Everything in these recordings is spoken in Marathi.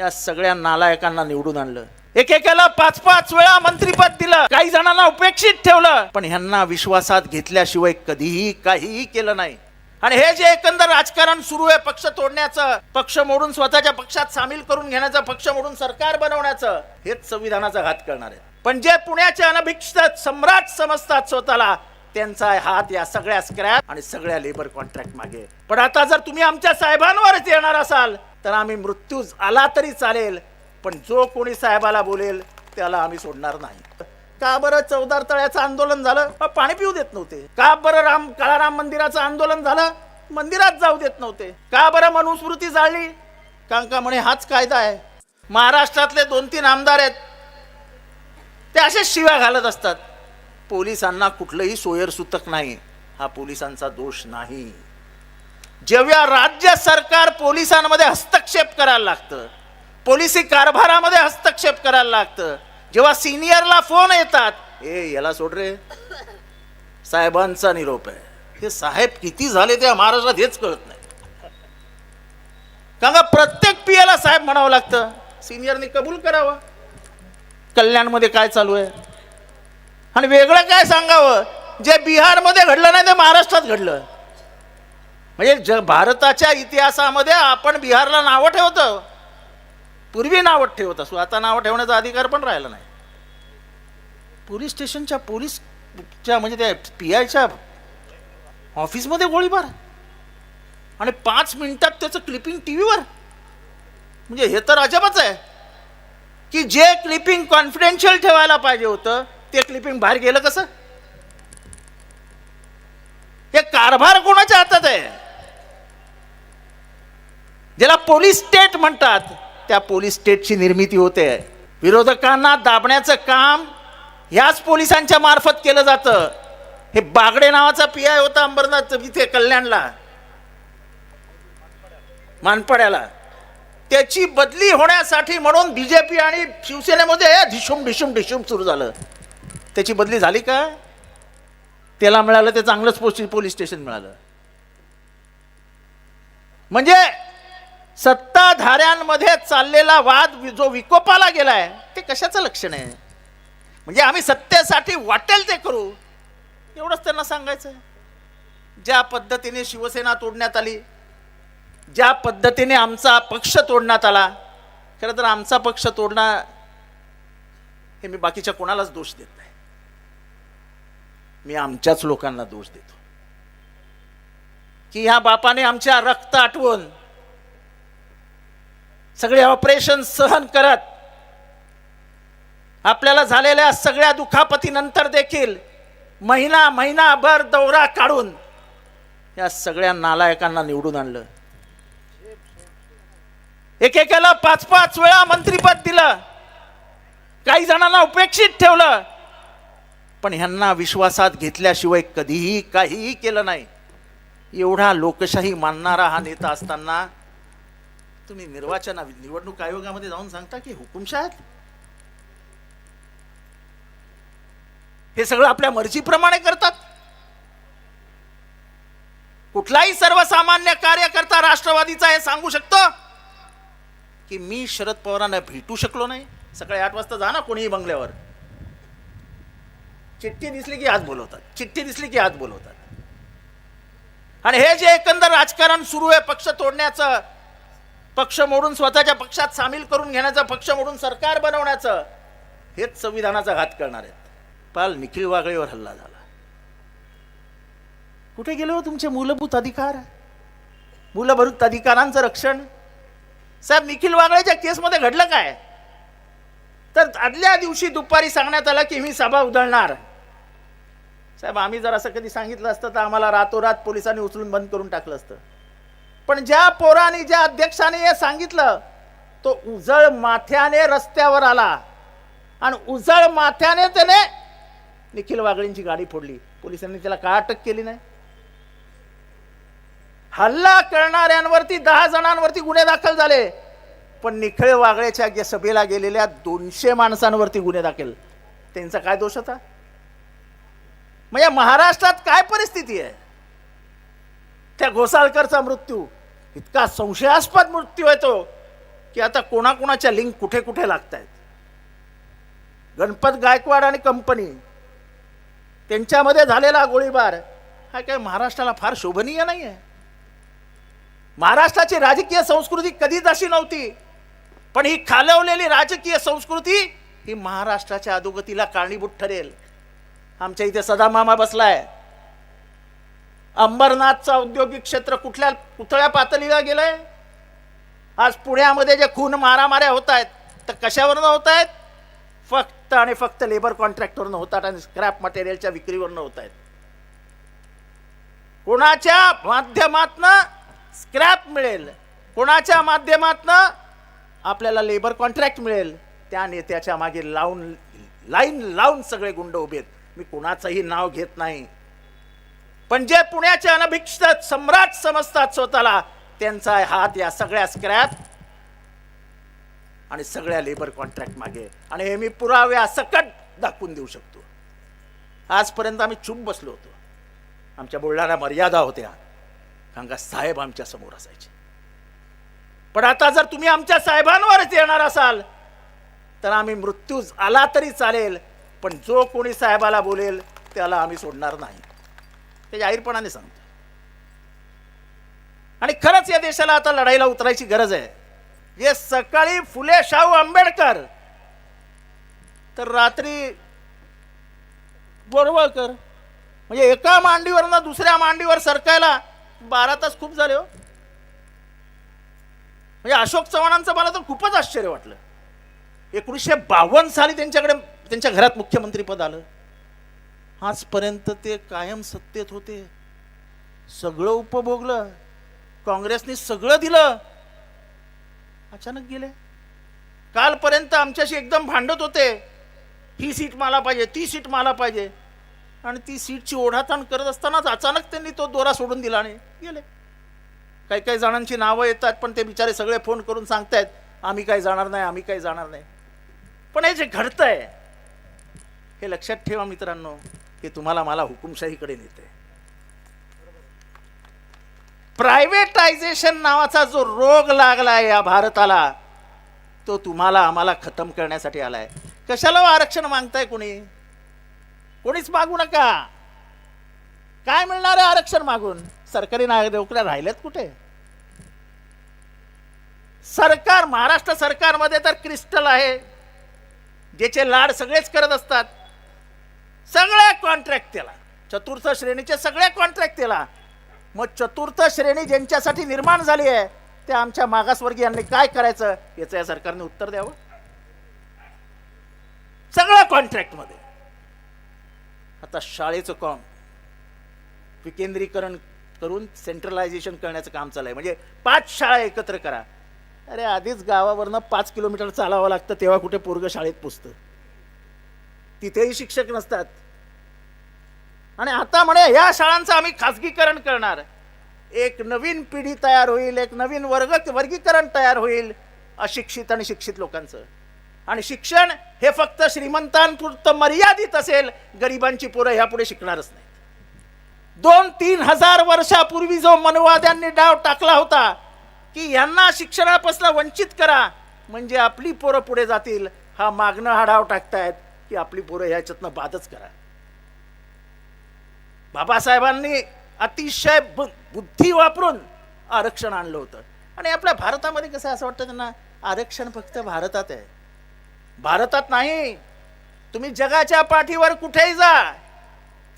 या सगळ्या नालायकांना निवडून आणलं. एकेकाला पाच पाच वेळा मंत्रीपद दिलं. काही जणांना उपेक्षित ठेवलं. पण ह्यांना विश्वासात घेतल्याशिवाय कधीही काहीही केलं नाही. आणि हे जे एकंदर राजकारण सुरू आहे पक्ष तोडण्याचं पक्ष मोडून स्वतःच्या पक्षात सामील करून घेण्याचं पक्ष मोडून सरकार बनवण्याचं हेच संविधानाचा घात करणार आहे. पण जे पुण्याचे अनभिक्षित सम्राट समजतात स्वतःला त्यांचा हात या सगळ्या स्क्रॅप आणि सगळ्या लेबर कॉन्ट्रॅक्ट मागे. पण आता जर तुम्ही आमच्या साहेबांवरच येणार असाल तर आम्ही मृत्यू आला तरी चालेल पण जो कोणी साहेबाला बोलेल त्याला आम्ही सोडणार नाही. का बरं चौदार तळ्याचं आंदोलन झालं? पाणी पिऊ देत नव्हते. का बरं राम काळाराम मंदिराचं आंदोलन झालं? मंदिरात जाऊ देत नव्हते. का बरं मनुस्मृती जाळली? कारण का म्हणे हाच कायदा आहे. महाराष्ट्रातले दोन तीन आमदार आहेत ते असेच शिव्या घालत असतात. पोलिसांना कुठलंही सोयर सुतक नाही. हा पोलिसांचा दोष नाही. जेव्हा राज्य सरकार पोलिसांमध्ये हस्तक्षेप करायला लागतं पोलिसी कारभारामध्ये हस्तक्षेप करायला लागतं जेव्हा सिनियरला फोन येतात ए याला सोड रे. साहेबांचा निरोप आहे. हे साहेब किती झाले ते महाराष्ट्रात हेच कळत नाही. कारण का प्रत्येक पियाला साहेब म्हणावं लागतं सिनियरने कबूल करावं. कल्याणमध्ये काय चालू आहे? आणि वेगळं काय सांगावं जे बिहारमध्ये घडलं नाही ते महाराष्ट्रात घडलं. म्हणजे ज भारताच्या इतिहासामध्ये आपण बिहारला नावं ठेवतं. पूर्वी नावं ठेवत असू. आता नावं ठेवण्याचा अधिकार पण राहिला नाही. पोलीस स्टेशनच्या पोलीसच्या म्हणजे त्या पी आयच्या ऑफिसमध्ये गोळीबार आणि पाच मिनिटात त्याचं क्लिपिंग टी व्हीवर म्हणजे हे तर अजबच आहे. की जे क्लिपिंग कॉन्फिडेन्शियल ठेवायला पाहिजे होतं ते क्लिपिंग बाहेर गेलं कसं? हे कारभार कोणाच्या हातात आहे? ज्याला पोलीस स्टेट म्हणतात त्या पोलीस स्टेटची निर्मिती होते. विरोधकांना दाबण्याचं काम ह्याच पोलिसांच्या मार्फत केलं जातं. हे बागडे नावाचा पी आय होता अंबरनाथ इथे कल्याणला. मानपड्याला. त्याची बदली होण्यासाठी म्हणून बीजेपी आणि शिवसेनेमध्ये ढिशूम ढिशूम ढिशूम सुरू झालं. त्याची बदली झाली का? त्याला मिळालं ते चांगलंच पोस्ट पोलीस स्टेशन मिळालं. म्हणजे सत्ताधाऱ्यांमध्ये चाललेला वाद जो विकोपाला गेलाय ते कशाचं लक्षण आहे? म्हणजे आम्ही सत्तेसाठी वाटेल ते करू. एवढंच त्यांना सांगायचं. ज्या पद्धतीने शिवसेना तोडण्यात आली ज्या पद्धतीने आमचा पक्ष तोडण्यात आला खरं तर आमचा पक्ष तोडणं हे मी बाकीच्या कोणालाच दोष देत नाही. मी आमच्याच लोकांना दोष देतो. की ह्या बापाने आमच्या रक्त आठवण सगळे ऑपरेशन सहन करत. आपल्याला झालेल्या सगळ्या दुखापतीनंतर देखील महिना महिनाभर दौरा काढून या सगळ्या नालायकांना निवडून आणलं. एकेकाला पाच पाच वेळा मंत्रीपद दिलं. काही जणांना उपेक्षित ठेवलं. पण ह्यांना विश्वासात घेतल्याशिवाय कधीही काहीही केलं नाही. एवढा लोकशाही मानणारा हा नेता असताना तुम्ही निर्वाचन निवडणूक आयोगामध्ये जाऊन सांगता की हुकुमशाह? हे सगळं आपल्या मर्जीप्रमाणे करतात. कुठलाही सर्वसामान्य कार्यकर्ता राष्ट्रवादीचा हे सांगू शकतो की मी शरद पवारांना भेटू शकलो नाही. सकाळी आठ वाजता जा ना कोणीही बंगल्यावर. चिठ्ठी दिसली की आज बोलवतात. चिठ्ठी दिसली की आज बोलवतात. आणि हे जे एकंदर राजकारण सुरू आहे पक्ष तोडण्याचं पक्ष मोडून स्वतःच्या पक्षात सामील करून घेण्याचं पक्ष मोडून सरकार बनवण्याचं हेच संविधानाचा घात करणार आहेत. पाल निखिल वागळेवर हल्ला झाला. कुठे गेले हो तुमचे मूलभूत अधिकार? मूलभूत अधिकारांचं रक्षण? साहेब निखिल वागळेच्या केसमध्ये घडलं काय? तर आदल्या दिवशी दुपारी सांगण्यात आलं की मी सभा उधळणार. साहेब आम्ही जर असं कधी सांगितलं असतं तर आम्हाला रातोरात पोलिसांनी उचलून बंद करून टाकलं असतं. पण ज्या पोराने ज्या अध्यक्षाने हे सांगितलं तो उजळ माथ्याने रस्त्यावर आला. आणि उजळ माथ्याने त्याने निखिल वागळींची गाडी फोडली. पोलिसांनी त्याला का अटक केली नाही? हल्ला करणाऱ्यांवरती दहा जणांवरती गुन्हे दाखल झाले. पण निखळ वागळेच्या गे- सभेला गेलेल्या दोनशे माणसांवरती गुन्हे दाखल. त्यांचा काय दोष होता? म्हणजे महाराष्ट्रात काय परिस्थिती आहे? त्या घोसाळकरचा मृत्यू. इतका संशयास्पद मृत्यू येतो की आता कोणाकोणाच्या लिंक कुठे कुठे लागत आहेत गणपत गायकवाड आणि कंपनी त्यांच्यामध्ये झालेला गोळीबार हा काय महाराष्ट्राला फार शोभनीय नाही आहे महाराष्ट्राची राजकीय संस्कृती कधीच अशी नव्हती पण ही खालवलेली राजकीय संस्कृती ही महाराष्ट्राच्या अधोगतीला कारणीभूत ठरेल. आमच्या इथे सदामामा बसला बसलाय. अंबरनाथचा औद्योगिक क्षेत्र कुठल्या कुठल्या पातळीला गेलंय? आज पुण्यामध्ये जे खून मारामाऱ्या होत आहेत तर कशावरनं होत आहेत फक्त आणि फक्त लेबर कॉन्ट्रॅक्टवरनं होतात आणि स्क्रॅप मटेरियलच्या विक्रीवरनं होत आहेत कोणाच्या माध्यमातनं स्क्रॅप मिळेल? कोणाच्या माध्यमातनं आपल्याला लेबर कॉन्ट्रॅक्ट मिळेल? त्या नेत्याच्या मागे लावून लाईन लावून सगळे गुंड उभे आहेत. मी कोणाचंही नाव घेत नाही. पण जे पुण्याचे अनभिक्षित सम्राट समजतात स्वतःला त्यांचा हात या सगळ्या स्क्रॅप आणि सगळ्या लेबर कॉन्ट्रॅक्ट मागे. आणि हे मी पुराव्या सकट दाखवून देऊ शकतो. आजपर्यंत आम्ही चूप बसलो होतो. आमच्या बोलणाऱ्या मर्यादा होत्या. कारण का साहेब आमच्यासमोर असायचे. पण आता जर तुम्ही आमच्या साहेबांवरच येणार असाल तर आम्ही मृत्यू आला तरी चालेल पण जो कोणी साहेबाला बोलेल त्याला आम्ही सोडणार नाही. ते जाहीरपणाने सांगतो. आणि खरंच या देशाला आता लढाईला उतरायची गरज आहे. जे सकाळी फुले शाहू आंबेडकर. तर रात्री बोरवळकर म्हणजे एका मांडीवरनं दुसऱ्या मांडीवर सरकायला बारा तास खूप झाले हो. म्हणजे अशोक चव्हाणांचं मला तर खूपच आश्चर्य वाटलं. एकोणीसशे बावन्न साली त्यांच्याकडे त्यांच्या घरात मुख्यमंत्रीपद आलं. आजपर्यंत ते कायम सत्तेत होते. सगळं उपभोगलं. काँग्रेसने सगळं दिलं. अचानक गेले. कालपर्यंत आमच्याशी एकदम भांडत होते. ही सीट मला पाहिजे ती सीट मला पाहिजे. आणि ती सीटची ओढाताण करत असतानाच अचानक त्यांनी तो दोरा सोडून दिला आणि गेले. काही काही जणांची नावं येतात पण ते बिचारे सगळे फोन करून सांगतायत आम्ही काही जाणार नाही आम्ही काही जाणार नाही. पण हे जे घडतंय हे लक्षात ठेवा मित्रांनो. की तुम्हाला मला हुकुमशाहीकडे नेते प्रायव्हेटायझेशन नावाचा जो रोग लागलाय या भारताला तो तुम्हाला आम्हाला खतम करण्यासाठी आलाय. कशाला हो आरक्षण मागताय कोणी? कोणीच मागू नका. काय मिळणार आहे आरक्षण मागून? सरकारी नोकऱ्या राहिल्यात कुठे? सरकार महाराष्ट्र सरकारमध्ये तर क्रिस्टल आहे ज्याचे लाड सगळेच करत असतात. सगळ्या कॉन्ट्रॅक्ट त्याला. चतुर्थ श्रेणीचे सगळे कॉन्ट्रॅक्ट त्याला. मग चतुर्थ श्रेणी ज्यांच्यासाठी निर्माण झाली आहे त्या आमच्या मागासवर्गीयांनी काय करायचं याचं या सरकारने उत्तर द्यावं? सगळ्या कॉन्ट्रॅक्टमध्ये आता शाळेचं काम विकेंद्रीकरण करून सेंट्रलायझेशन करण्याचं काम चालू आहे म्हणजे पाच शाळा एकत्र करा. अरे आधीच गावावरनं पाच किलोमीटर चालावं लागतं तेव्हा कुठे पोरग शाळेत पोचतं. तिथेही शिक्षक नसतात. आणि आता म्हणे या शाळांचं आम्ही खाजगीकरण करणार. एक नवीन पिढी तयार होईल एक नवीन वर्ग वर्गीकरण तयार होईल अशिक्षित आणि शिक्षित लोकांचं. आणि शिक्षण हे फक्त श्रीमंतांपुरतं मर्यादित असेल गरिबांची पोरं ह्यापुढे शिकणारच नाही दोन तीन हजार वर्षापूर्वी जो मनवाद्यांनी डाव टाकला होता की यांना शिक्षणापासून वंचित करा म्हणजे आपली पोरं पुढे जातील हा मागणं हा डाव टाकतायत. की आपली पोरं ह्याच्यातनं बादच करा. बाबासाहेबांनी अतिशय बुद्धी वापरून आरक्षण आणलं होतं. आणि आपल्या भारतामध्ये कसं असं वाटतं त्यांना आरक्षण फक्त भारतात आहे. भारतात नाही तुम्ही जगाच्या पाठीवर कुठेही जा.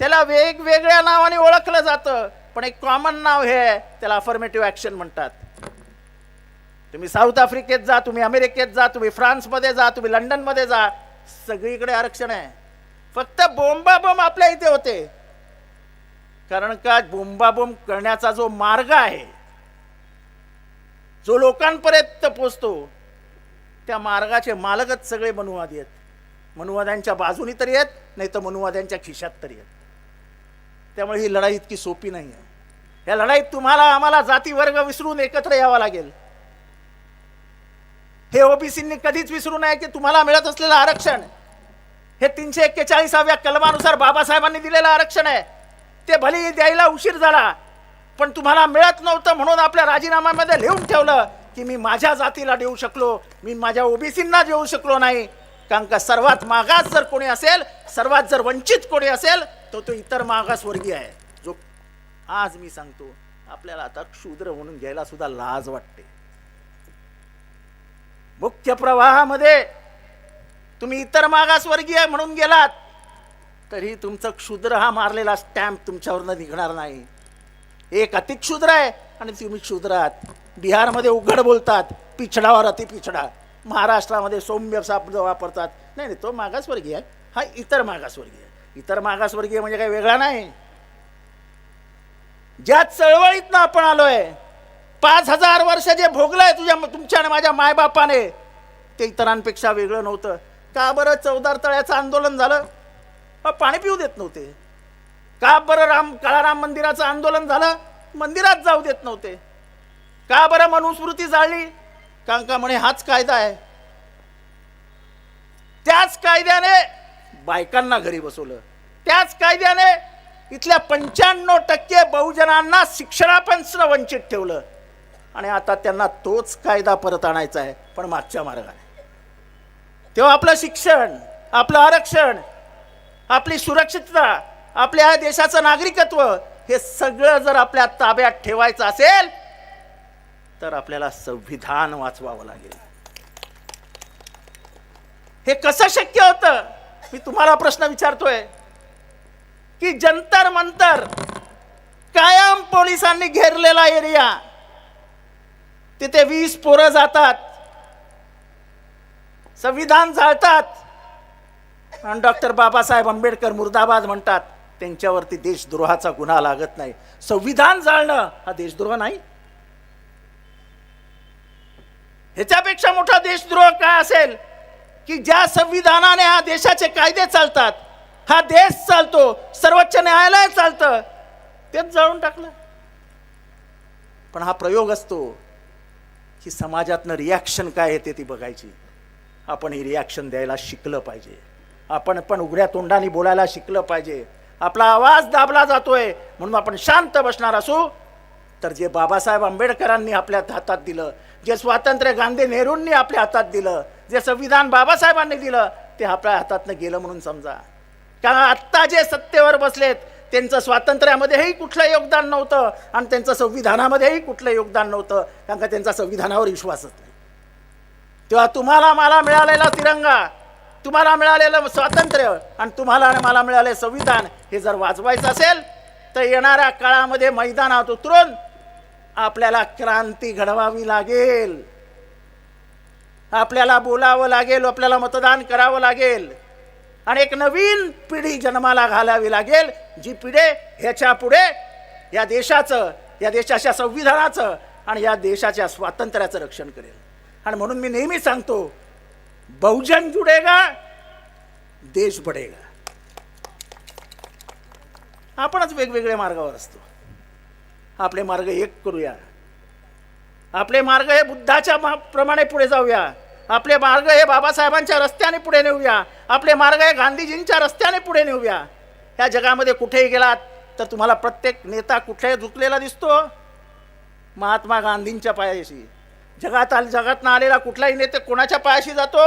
त्याला वेगवेगळ्या नावाने ओळखलं जातं पण एक कॉमन नाव हे त्याला अफर्मेटिव्ह ॲक्शन म्हणतात. तुम्ही साऊथ आफ्रिकेत जा तुम्ही अमेरिकेत जा तुम्ही फ्रान्समध्ये जा तुम्ही लंडनमध्ये जा सगळीकडे आरक्षण आहे. फक्त बोंबाबोंब आपल्या इथे होते. कारण का बोंबाबोंब करण्याचा जो मार्ग आहे जो लोकांपर्यंत पोचतो त्या मार्गाचे मालकच सगळे मनुवादी आहेत. मनुवाद्यांच्या बाजूनी तरी आहेत नाही तर मनुवाद्यांच्या खिशात तरी आहेत. त्यामुळे ही लढाई इतकी सोपी नाही आहे या लढाईत तुम्हाला आम्हाला जाती वर्ग विसरून एकत्र यावं लागेल. हे ओबीसींनी कधीच विसरू नये की तुम्हाला मिळत असलेलं आरक्षण. हे तीनशे एक्केचाळीसाव्या कलमानुसार बाबासाहेबांनी दिलेलं आरक्षण आहे. ते भलेही द्यायला उशीर झाला पण तुम्हाला मिळत नव्हतं म्हणून आपल्या राजीनाम्यामध्ये लिहून ठेवलं की मी माझ्या जातीला देऊ शकलो मी माझ्या ओबीसींना देऊ शकलो नाही. कारण का सर्वात मागास जर कोणी असेल सर्वात जर वंचित कोणी असेल तर तो इतर मागासवर्गीय आहे. जो आज मी सांगतो आपल्याला आता क्षुद्र म्हणून घ्यायला सुद्धा लाज वाटते. मुख्य प्रवाहामध्ये तुम्ही इतर मागासवर्गीय म्हणून गेलात तरी तुमचं क्षुद्र हा मारलेला स्टॅम्प तुमच्यावरनं निघणार नाही. एक अतिक्षुद्र आहे आणि तुम्ही क्षुद्र आहात. बिहारमध्ये उघड बोलतात पिछडावर अति पिछडा महाराष्ट्रामध्ये सौम्य शब्द वापरतात. नाही नाही तो मागासवर्गीय आहे. हा इतर मागासवर्गीय इतर मागासवर्गीय म्हणजे काही वेगळा नाही. ज्या चळवळीतनं आपण आलोय पाच हजार वर्ष जे भोगलंय तुझ्या तुमच्या आणि माझ्या मायबापाने ते इतरांपेक्षा वेगळं नव्हतं. का बरं चौदार तळ्याचं आंदोलन झालं? पाणी पिऊ देत नव्हते. का बरं राम काळाराम मंदिराचं आंदोलन झालं? मंदिरात जाऊ देत नव्हते. का बरं मनुस्मृती जाळली? कारण का म्हणे हाच कायदा आहे. त्याच कायद्याने बायकांना घरी बसवलं. त्याच कायद्याने इथल्या पंच्याण्णव टक्के बहुजनांना शिक्षणापासून वंचित ठेवलं. आणि आता त्यांना तोच कायदा परत आणायचा आहे पण मागच्या मार्गाने. तेव्हा आपलं शिक्षण आपलं आरक्षण आपली सुरक्षितता आपल्या या देशाचं नागरिकत्व हे सगळं जर आपल्या ताब्यात ठेवायचं असेल तर आपल्याला संविधान वाचवावं लागेल. हे कसं शक्य होतं? मी तुम्हाला प्रश्न विचारतोय. की जंतर मंतर कायम पोलिसांनी घेरलेला एरिया तिथे वीस पोरं जातात. संविधान जाळतात आणि डॉक्टर बाबासाहेब आंबेडकर मुर्दाबाद म्हणतात त्यांच्यावरती देशद्रोहाचा गुन्हा लागत नाही. संविधान जाळणं हा देशद्रोह नाही. ह्याच्यापेक्षा मोठा देशद्रोह काय असेल की ज्या संविधानाने हा देशाचे कायदे चालतात हा देश चालतो सर्वोच्च न्यायालय चालतं तेच जाळून टाकलं. पण हा प्रयोग असतो. की समाजातनं रिॲक्शन काय येते ती बघायची. आपण ही रिॲक्शन द्यायला शिकलं पाहिजे. आपण पण उघड्या तोंडाने बोलायला शिकलं पाहिजे. आपला आवाज दाबला जातोय म्हणून आपण शांत बसणार असू. तर जे बाबासाहेब आंबेडकरांनी आपल्या हातात दिलं जे स्वातंत्र्य गांधी नेहरूंनी आपल्या हातात दिलं जे संविधान बाबासाहेबांनी दिलं ते आपल्या हातातनं गेलं म्हणून समजा. कारण आत्ता जे सत्तेवर बसलेत त्यांचं स्वातंत्र्यामध्येही कुठलं योगदान नव्हतं आणि त्यांचं संविधानामध्येही कुठलं योगदान नव्हतं कारण का त्यांचा संविधानावर विश्वासच नाही. तेव्हा तुम्हाला मला मिळालेला तिरंगा तुम्हाला मिळालेलं स्वातंत्र्य आणि तुम्हाला आणि मला मिळाले संविधान हे जर वाजवायचं असेल तर येणाऱ्या काळामध्ये मैदानात उतरून आपल्याला क्रांती घडवावी लागेल. आपल्याला बोलावं लागेल आपल्याला मतदान करावं लागेल. आणि एक नवीन पिढी जन्माला घालावी लागेल जी पिढी ह्याच्या पुढे या देशाचं या देशाच्या संविधानाचं आणि या देशाच्या स्वातंत्र्याचं रक्षण करेल. आणि म्हणून मी नेहमी सांगतो बहुजन जुडेगा देश बढेगा आपणच वेगवेगळ्या मार्गावर असतो. आपले मार्ग एक करूया. आपले मार्ग हे बुद्धाच्या मा- प्रमाणे पुढे जाऊया. आपले मार्ग हे बाबासाहेबांच्या रस्त्याने पुढे नेऊया. आपले मार्ग हे गांधीजींच्या रस्त्याने पुढे नेऊया. ह्या जगामध्ये कुठेही गेलात तर तुम्हाला प्रत्येक नेता कुठे झुकलेला दिसतो. महात्मा गांधींच्या पायाशी. जगात आल जगातनं आलेला कुठलाही नेते कोणाच्या पायाशी जातो?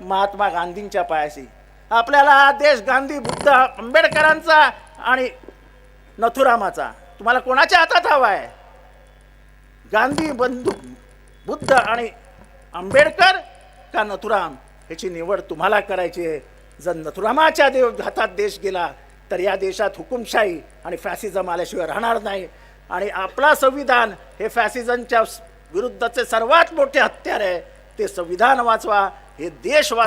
महात्मा गांधींच्या पायाशी. आपल्याला हा देश गांधी बुद्ध आंबेडकरांचा आणि नथुरामाचा. तुम्हाला कोणाच्या हातात हवा आहे? गांधी बंधू बुद्ध आणि आंबेडकर का नथुराम? ह्याची निवड तुम्हाला करायची आहे. जर नथुरामाच्या देव हातात देश गेला तर या देशात हुकुमशाही आणि फॅसिझम आल्याशिवाय राहणार नाही. आणि आपला संविधान हे फॅसिझमच्या विरुद्धचे सर्वात मोठे हत्यार आहे. ते संविधान वाचवा हे देश वाचवा.